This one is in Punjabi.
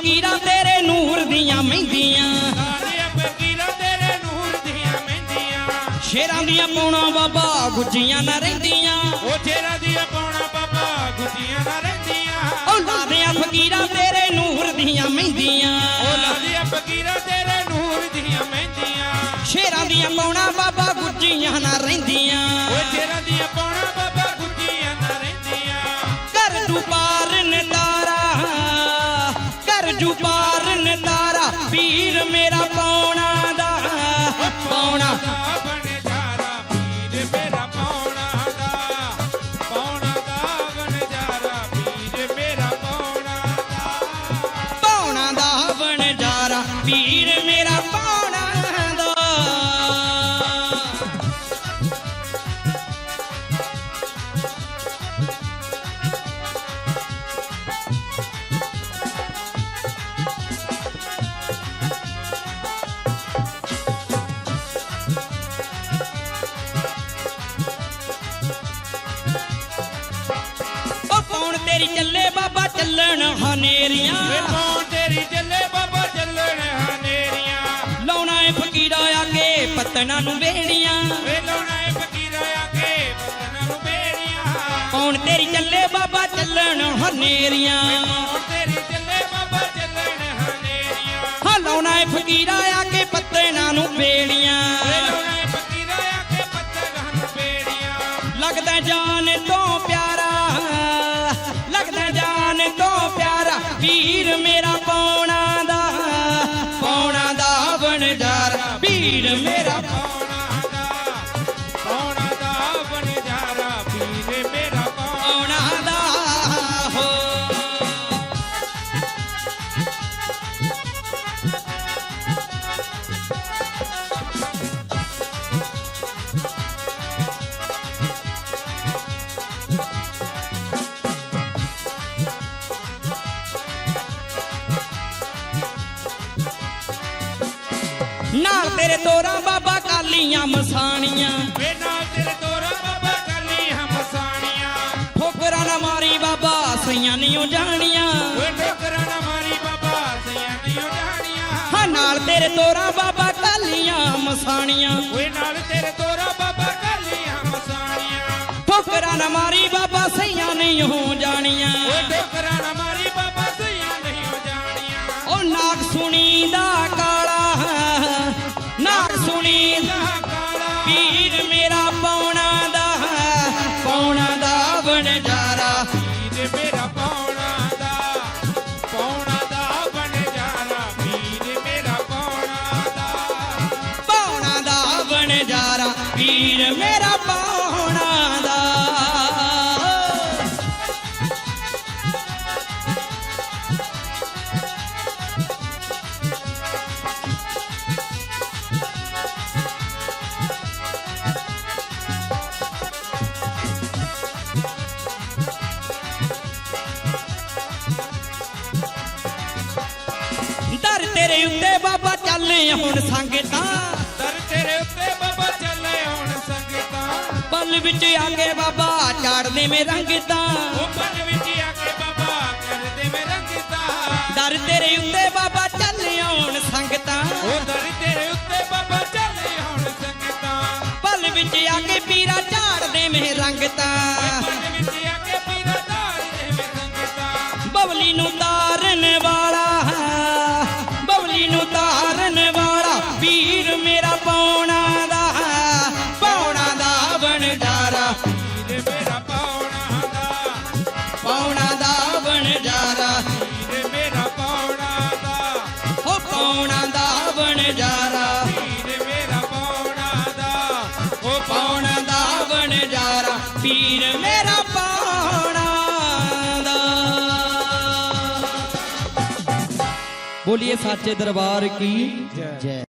ਫਕੀਰਾਂ ਤੇਰੇ ਨੂਰ ਦੀਆਂ ਮਹਿੰਦੀਆਂ। ਸ਼ੇਰਾਂ ਦੀਆਂ ਪੌਣਾ ਬਾਬਾ ਗੁੱਜੀਆਂ ਨਾ ਰਹਿੰਦੀਆਂ। ਉਹ ਤੇਰਾ ਦੀਆਂ ਪਾਉਣਾ ਬਾਬਾ ਗੁੱਜੀਆਂ ਨਾ ਰਹਿੰਦੀਆਂ ਉਹ ਲਾਦਿਆਂ ਫਕੀਰਾਂ ਤੇਰੇ ਨੂਰ ਦੀਆਂ ਮਹਿੰਦੀਆਂ। ਉਹ ਲਾਲੀਆਂ ਫਕੀਰਾਂ ਤੇਰੇ ਨੂਰ ਦੀਆਂ ਮਹਿੰਦੀਆਂ ਸ਼ੇਰਾਂ ਦੀਆਂ ਪੌਣਾ ਬਾਬਾ ਗੁੱਜੀਆਂ ਨਾ ਰਹਿੰਦੀਆਂ। ਜੂ ਪਾਰਨ ਤਾਰਾ ਪੀਰ ਮੇਰਾ ਪੌਣਾ ਦਾ। ਪੌਣਾ। ਦਾ ਬਣ ਜਾਰਾ ਪੀਰ ਮੇਰਾ ਤੇਰੀ ਚੱਲੇ ਬਾਬਾ ਚੱਲਣ ਹਨੇਰੀਆਂ। ਵੇ ਕੌਣ ਤੇਰੀ ਚੱਲੇ ਬਾਬਾ ਚੱਲਣ ਹਨੇਰੀਆਂ। ਲਾਉਣਾ ਏ ਫਕੀਰਾ ਆ ਕੇ ਪਤਨਾ ਨੂੰ ਵੇੜੀਆਂ ਵੇ ਲਾਉਣਾ ਏ ਫਕੀਰਾਂ ਆ ਕੇ ਬਤਨਾਂ ਨੂੰ ਬੇੜੀਆਂ ਕੌਣ ਤੇਰੀ ਚੱਲੇ ਬਾਬਾ ਚੱਲਣ ਹਨੇਰੀਆਂ। ਕੌਣ ਤੇਰੀ ਚੱਲੇ ਬਾਬਾ ਚੱਲਣ ਹਨੇਰੀਆਂ। ਹਾਂ ਲਾਉਣਾ ਏ ਫਕੀਰਾ ਆ ਕੇ ਪਤਨਾ ਨੂੰ ਵੇੜੀਆਂ ਨਾਲ ਤੇਰੇ ਤੋਰਾ ਬਾਬਾ ਕਾਲੀਆਂ ਮਸਾਣੀਆਂ। ਵੇ ਨਾਲ ਤੇਰੇ ਤੋਰਾ ਬਾਬਾ ਕਾਲੀ ਹਮ ਸਾਣੀਆਂ ਠੋਕਰਾਂ ਨਾ ਮਾਰੀ ਬਾਬਾ ਸਈਆਂ ਨਹੀਂ ਜਾਣੀਆਂ। ਵੇ ਠੋਕਰਾਂ ਨਾ ਮਾਰੀ ਬਾਬਾ ਸਿਆਂ ਨਹੀਂ ਉਡਾਣੀਆਂ ਹਾਂ ਨਾਲ ਤੇਰੇ ਤੋਰਾ ਬਾਬਾ ਕਾਲੀਆਂ ਮਸਾਣੀਆਂ। ਓਏ ਨਾਲ ਤੇਰੇ ਤੋਰਾ ਬਾਬਾ ਕਾਲੀ ਹਮ ਸਾਣੀਆਂ ਠੋਕਰਾਂ ਨਾ ਮਾਰੀ ਬਾਬਾ ਸਈਆਂ ਨਹੀਂ ਹੋ ਜਾਣੀਆਂ। ਓਏ ਠੋਕਰਾਂ ਨਾ ਮਾਰੀ ਬਾਬਾ ਸਿਆਂ ਨਹੀਂ ਉਡਾਣੀਆਂ ਉਹ ਨਾਗ ਸੁਣੀ ਦਾ ਕਾਲਾ ਪੀਰ ਤੇਰੇ ਉੱਤੇ ਬਾਬਾ ਚੱਲ ਹੁਣ ਸੰਗਤਾਂ। ਦਰ ਤੇਰੇ ਉੱਤੇ ਬਾਬਾ ਚੱਲੇ ਹੁਣ ਸੰਗਤਾਂ। ਪਲ ਵਿੱਚ ਆ ਕੇ ਬਾਬਾ ਚਾੜਦੇ ਮੇ ਰੰਗਤਾਂ। ਉਹ ਪਨ ਵਿੱਚ ਆ ਕੇ ਬਾਬਾ ਕਰਦੇ ਮੇ ਰੰਗਤਾ। ਦਰ ਤੇਰੇ ਉੱਤੇ ਬਾਬਾ ਬਬਲੀ ਤਾਰਨ ਵਾਲਾ ਵੀਰ ਮੇਰਾ ਪੌਣਾ ਦਾ ਪੌਣਾ ਦਾ ਬਣਜਾਰਾ ਪੀਰ ਮੇਰਾ ਪਾਉਣਾ ਦਾ, ਪੌਣਾ ਦਾ ਬਣਜਾਰਾ ਪੀਰ ਮੇਰਾ ਪਾਉਣਾ ਦਾ, ਹੋ ਪੌਣਾ ਦਾ ਬਣਜਾਰਾ ਪੀਰ ਮੇਰਾ ਪਾਉਣਾ ਦਾ ਉਹ ਪੌਣਾ ਦਾ ਬਣਜਾਰਾ ਪੀਰ ਮੇਰਾ ਬੋਲੀਏ ਸਾਚੇ ਦਰਬਾਰ ਕੀ? ਜੈ।